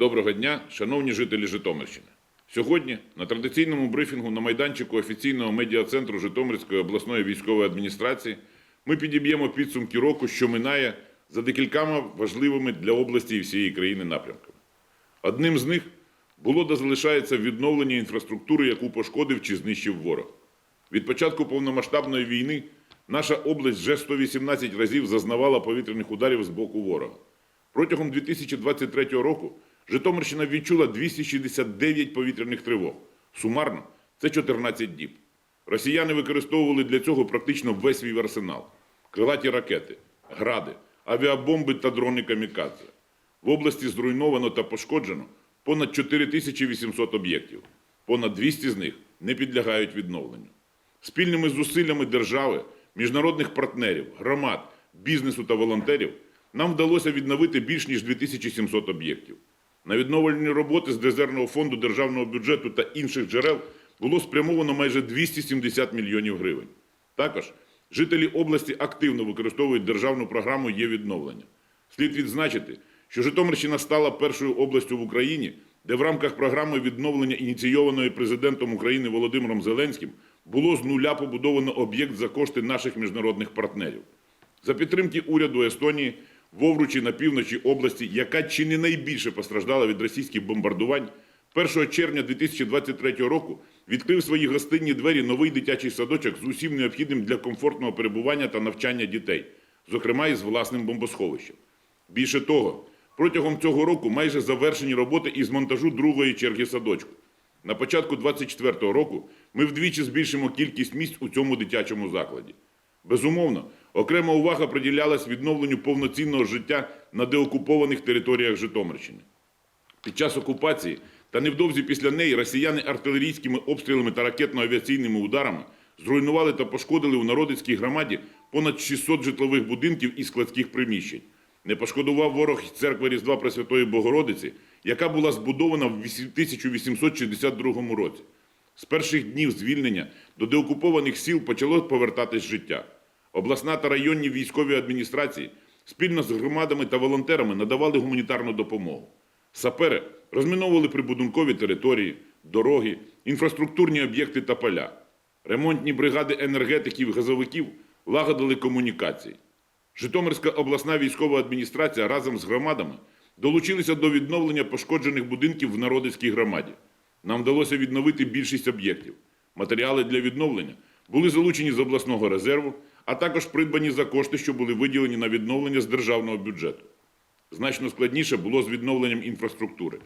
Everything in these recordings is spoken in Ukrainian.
Доброго дня, шановні жителі Житомирщини. Сьогодні на традиційному брифінгу на майданчику офіційного медіа-центру Житомирської обласної військової адміністрації ми підіб'ємо підсумки року, що минає за декількома важливими для області і всієї країни напрямками. Одним з них було та залишається відновлення інфраструктури, яку пошкодив чи знищив ворог. Від початку повномасштабної війни наша область вже 118 разів зазнавала повітряних ударів з боку ворога. Протягом 2023 року Житомирщина відчула 269 повітряних тривог. Сумарно це 14 діб. Росіяни використовували для цього практично весь свій арсенал: крилаті ракети, гради, авіабомби та дрони камікадзе. В області зруйновано та пошкоджено понад 4800 об'єктів. Понад 200 з них не підлягають відновленню. Спільними зусиллями держави, міжнародних партнерів, громад, бізнесу та волонтерів нам вдалося відновити більш ніж 2700 об'єктів. На відновлені роботи з резервного фонду державного бюджету та інших джерел було спрямовано майже 270 мільйонів гривень. Також жителі області активно використовують державну програму «Є відновлення». Слід відзначити, що Житомирщина стала першою областю в Україні, де в рамках програми відновлення, ініційованої президентом України Володимиром Зеленським, було з нуля побудовано об'єкт за кошти наших міжнародних партнерів. За підтримки уряду Естонії в Овручі на півночі області, яка чи не найбільше постраждала від російських бомбардувань, 1 червня 2023 року відкрив свої гостинні двері новий дитячий садочок з усім необхідним для комфортного перебування та навчання дітей, зокрема із власним бомбосховищем. Більше того, протягом цього року майже завершені роботи із монтажу другої черги садочку. На початку 2024 року ми вдвічі збільшимо кількість місць у цьому дитячому закладі. Безумовно, окрема увага приділялась відновленню повноцінного життя на деокупованих територіях Житомирщини. Під час окупації та невдовзі після неї росіяни артилерійськими обстрілами та ракетно-авіаційними ударами зруйнували та пошкодили у народицькій громаді понад 600 житлових будинків і складських приміщень. Не пошкодував ворог церкви Різдва Пресвятої Богородиці, яка була збудована в 1862 році. З перших днів звільнення до деокупованих сіл почало повертатись життя. Обласна та районні військові адміністрації спільно з громадами та волонтерами надавали гуманітарну допомогу. Сапери розміновували прибудинкові території, дороги, інфраструктурні об'єкти та поля. Ремонтні бригади енергетиків і газовиків лагодили комунікації. Житомирська обласна військова адміністрація разом з громадами долучилися до відновлення пошкоджених будинків в народицькій громаді. Нам вдалося відновити більшість об'єктів. Матеріали для відновлення були залучені з обласного резерву, а також придбані за кошти, що були виділені на відновлення з державного бюджету. Значно складніше було з відновленням інфраструктури.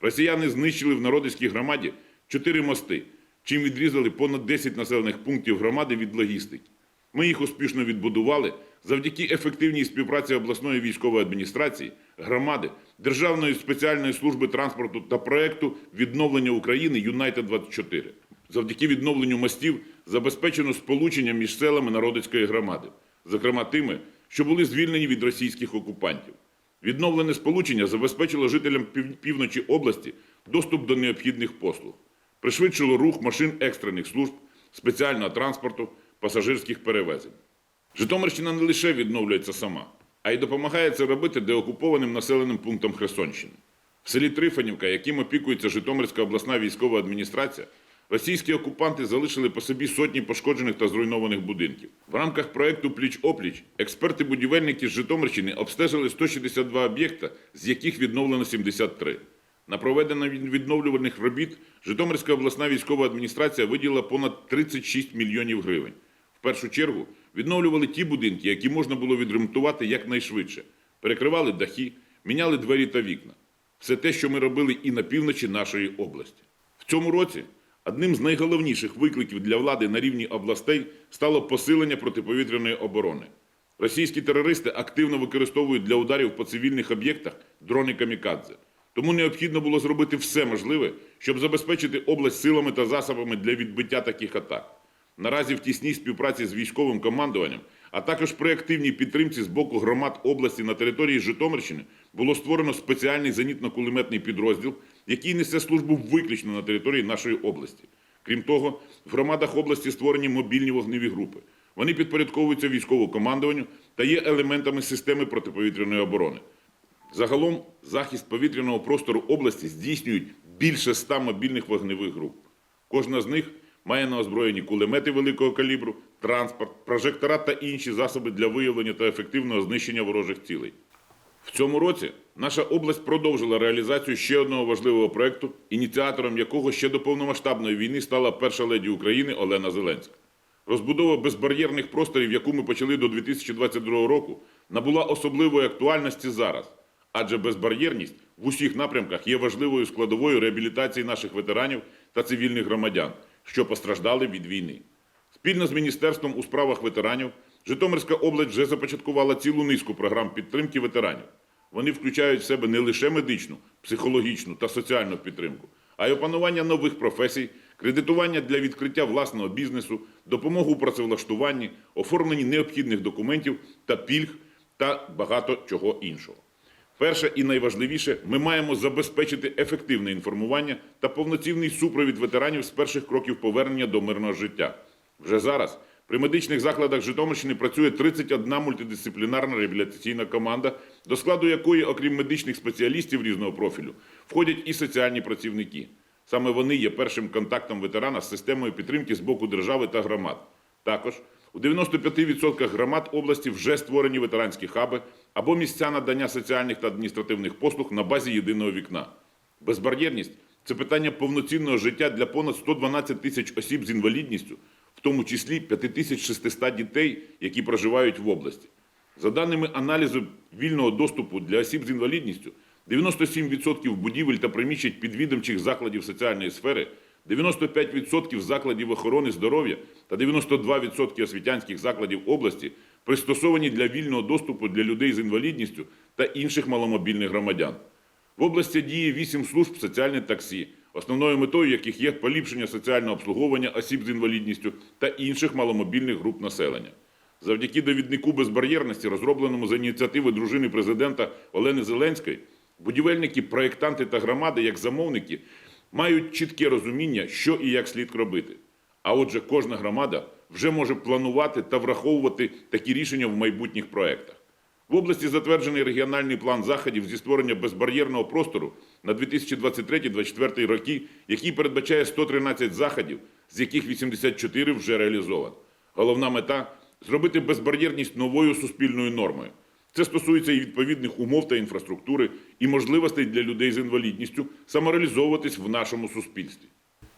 Росіяни знищили в народицькій громаді чотири мости, чим відрізали понад 10 населених пунктів громади від логістики. Ми їх успішно відбудували завдяки ефективній співпраці обласної військової адміністрації, громади, Державної спеціальної служби транспорту та проекту відновлення України Юнайтед 24 Завдяки відновленню мостів забезпечено сполучення між селами народицької громади, зокрема тими, що були звільнені від російських окупантів. Відновлене сполучення забезпечило жителям пів- півночі області доступ до необхідних послуг, пришвидшило рух машин екстрених служб, спеціального транспорту, пасажирських перевезень. Житомирщина не лише відновлюється сама, а й допомагає це робити деокупованим населеним пунктам Херсонщини. В селі Трифанівка, яким опікується Житомирська обласна військова адміністрація, російські окупанти залишили по собі сотні пошкоджених та зруйнованих будинків. В рамках проекту Пліч-опліч експерти-будівельники з Житомирщини обстежили 162 об'єкта, з яких відновлено 73. На проведення відновлювальних робіт Житомирська обласна військова адміністрація виділила понад 36 мільйонів гривень. В першу чергу відновлювали ті будинки, які можна було відремонтувати якнайшвидше. Перекривали дахи, міняли двері та вікна. Все те, що ми робили і на півночі нашої області. В цьому році одним з найголовніших викликів для влади на рівні областей стало посилення протиповітряної оборони. Російські терористи активно використовують для ударів по цивільних об'єктах дрони камікадзе. Тому необхідно було зробити все можливе, щоб забезпечити область силами та засобами для відбиття таких атак. Наразі в тісній співпраці з військовим командуванням, а також при активній підтримці з боку громад області на території Житомирщини було створено спеціальний зенітно-кулеметний підрозділ, який несе службу виключно на території нашої області. Крім того, в громадах області створені мобільні вогневі групи. Вони підпорядковуються військовому командуванню та є елементами системи протиповітряної оборони. Загалом захист повітряного простору області здійснюють більше ста мобільних вогневих груп. Кожна з них має на озброєнні кулемети великого калібру, транспорт, прожектора та інші засоби для виявлення та ефективного знищення ворожих цілей. В цьому році наша область продовжила реалізацію ще одного важливого проекту, ініціатором якого ще до повномасштабної війни стала перша леді України Олена Зеленська. Розбудова безбар'єрних просторів, яку ми почали до 2022 року, набула особливої актуальності зараз, адже безбар'єрність в усіх напрямках є важливою складовою реабілітації наших ветеранів та цивільних громадян, що постраждали від війни. Спільно з Міністерством у справах ветеранів Житомирська область вже започаткувала цілу низку програм підтримки ветеранів. Вони включають в себе не лише медичну, психологічну та соціальну підтримку, а й опанування нових професій, кредитування для відкриття власного бізнесу, допомогу у працевлаштуванні, оформленні необхідних документів та пільг та багато чого іншого. Перше і найважливіше, ми маємо забезпечити ефективне інформування та повноцінний супровід ветеранів з перших кроків повернення до мирного життя. Вже зараз при медичних закладах Житомирщини працює 31 мультидисциплінарна реабілітаційна команда, до складу якої, окрім медичних спеціалістів різного профілю, входять і соціальні працівники. Саме вони є першим контактом ветерана з системою підтримки з боку держави та громад. Також у 95% громад області вже створені ветеранські хаби або місця надання соціальних та адміністративних послуг на базі єдиного вікна. Безбар'єрність це питання повноцінного життя для понад 112 тисяч осіб з інвалідністю, в тому числі 5600 дітей, які проживають в області. За даними аналізу вільного доступу для осіб з інвалідністю, 97% будівель та приміщень підвідомчих закладів соціальної сфери, 95% закладів охорони здоров'я та 92% освітянських закладів області пристосовані для вільного доступу для людей з інвалідністю та інших маломобільних громадян. В області діє 8 служб соціальних таксі, основною метою яких є поліпшення соціального обслуговування осіб з інвалідністю та інших маломобільних груп населення. Завдяки довіднику безбар'єрності, розробленому за ініціативи дружини президента Олени Зеленської, будівельники, проєктанти та громади, як замовники, мають чітке розуміння, що і як слід робити. А отже, кожна громада вже може планувати та враховувати такі рішення в майбутніх проєктах. В області затверджений регіональний план заходів зі створення безбар'єрного простору на 2023-2024 роки, який передбачає 113 заходів, з яких 84 вже реалізовано. Головна мета зробити безбар'єрність новою суспільною нормою. Це стосується і відповідних умов та інфраструктури, і можливостей для людей з інвалідністю самореалізовуватись в нашому суспільстві.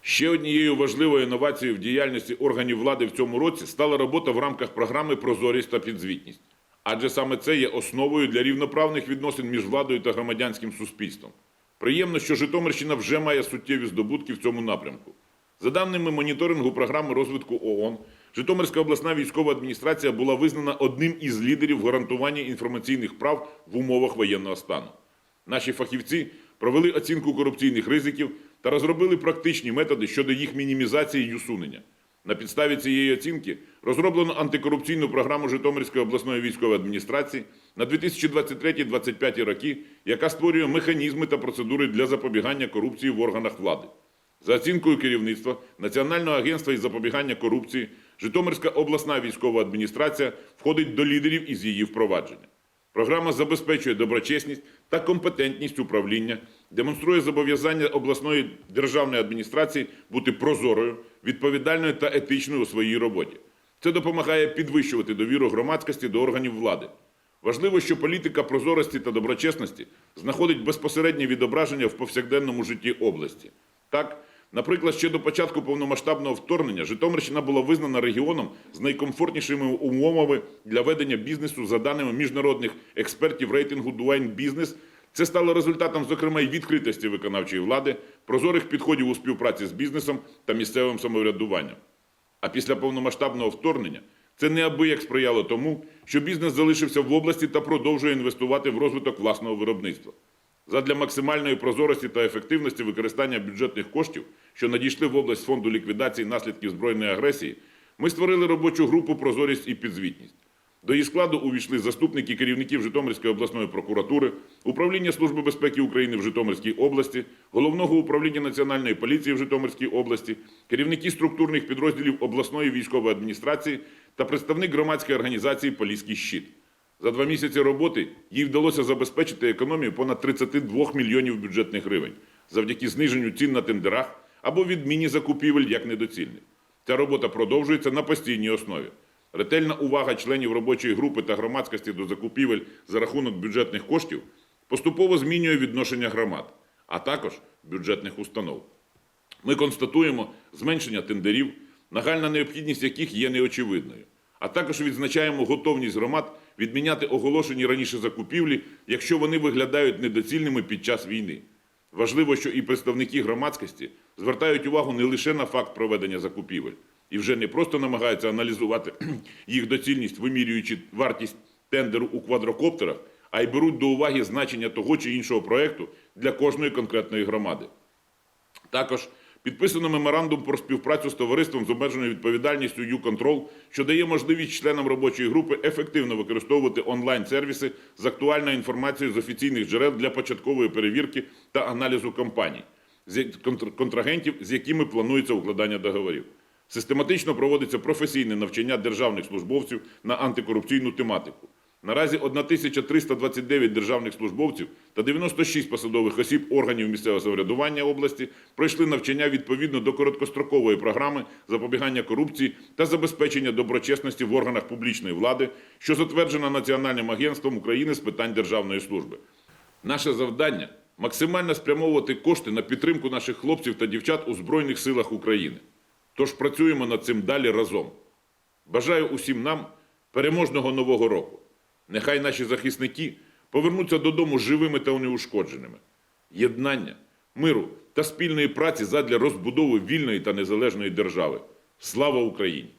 Ще однією важливою інновацією в діяльності органів влади в цьому році стала робота в рамках програми Прозорість та підзвітність. Адже саме це є основою для рівноправних відносин між владою та громадянським суспільством. Приємно, що Житомирщина вже має суттєві здобутки в цьому напрямку. За даними моніторингу програми розвитку ООН, Житомирська обласна військова адміністрація була визнана одним із лідерів в гарантуванні інформаційних прав в умовах воєнного стану. Наші фахівці провели оцінку корупційних ризиків та розробили практичні методи щодо їх мінімізації й усунення. На підставі цієї оцінки розроблено антикорупційну програму Житомирської обласної військової адміністрації на 2023-2025 роки, яка створює механізми та процедури для запобігання корупції в органах влади. За оцінкою керівництва Національного агентства із запобігання корупції, Житомирська обласна військова адміністрація входить до лідерів із її впровадження. Програма забезпечує доброчесність та компетентність управління, демонструє зобов'язання обласної державної адміністрації бути прозорою, відповідальною та етичною у своїй роботі. Це допомагає підвищувати довіру громадськості до органів влади. Важливо, що політика прозорості та доброчесності знаходить безпосереднє відображення в повсякденному житті області. Так, наприклад, ще до початку повномасштабного вторгнення Житомирщина була визнана регіоном з найкомфортнішими умовами для ведення бізнесу за даними міжнародних експертів рейтингу Duane Business. Це стало результатом, зокрема, й відкритості виконавчої влади, прозорих підходів у співпраці з бізнесом та місцевим самоврядуванням. А після повномасштабного вторгнення це неабияк сприяло тому, що бізнес залишився в області та продовжує інвестувати в розвиток власного виробництва. Задля максимальної прозорості та ефективності використання бюджетних коштів, що надійшли в область фонду ліквідації наслідків збройної агресії, ми створили робочу групу Прозорість і підзвітність. До її складу увійшли заступники керівників Житомирської обласної прокуратури, управління Служби безпеки України в Житомирській області, головного управління Національної поліції в Житомирській області, керівники структурних підрозділів обласної військової адміністрації та представник громадської організації Поліський щит. За два місяці роботи їй вдалося забезпечити економію понад 32 мільйонів бюджетних гривень завдяки зниженню цін на тендерах або відміні закупівель як недоцільних. Ця робота продовжується на постійній основі. Ретельна увага членів робочої групи та громадськості до закупівель за рахунок бюджетних коштів поступово змінює відношення громад, а також бюджетних установ. Ми констатуємо зменшення тендерів, нагальна необхідність яких є неочевидною, а також відзначаємо готовність громад відміняти оголошені раніше закупівлі, якщо вони виглядають недоцільними під час війни. Важливо, що і представники громадськості звертають увагу не лише на факт проведення закупівель і вже не просто намагаються аналізувати їх доцільність, вимірюючи вартість тендеру у квадрокоптерах, а й беруть до уваги значення того чи іншого проекту для кожної конкретної громади. Також підписано меморандум про співпрацю з товариством з обмеженою відповідальністю «Юконтрол», що дає можливість членам робочої групи ефективно використовувати онлайн-сервіси з актуальною інформацією з офіційних джерел для початкової перевірки та аналізу компаній, контрагентів, з якими планується укладання договорів. Систематично проводиться професійне навчання державних службовців на антикорупційну тематику. Наразі 1329 державних службовців та 96 посадових осіб органів місцевого самоврядування області пройшли навчання відповідно до короткострокової програми запобігання корупції та забезпечення доброчесності в органах публічної влади, що затверджена Національним агентством України з питань державної служби. Наше завдання максимально спрямовувати кошти на підтримку наших хлопців та дівчат у Збройних силах України. Тож працюємо над цим далі разом. Бажаю усім нам переможного нового року. Нехай наші захисники повернуться додому живими та неушкодженими. Єднання, миру та спільної праці задля розбудови вільної та незалежної держави. Слава Україні!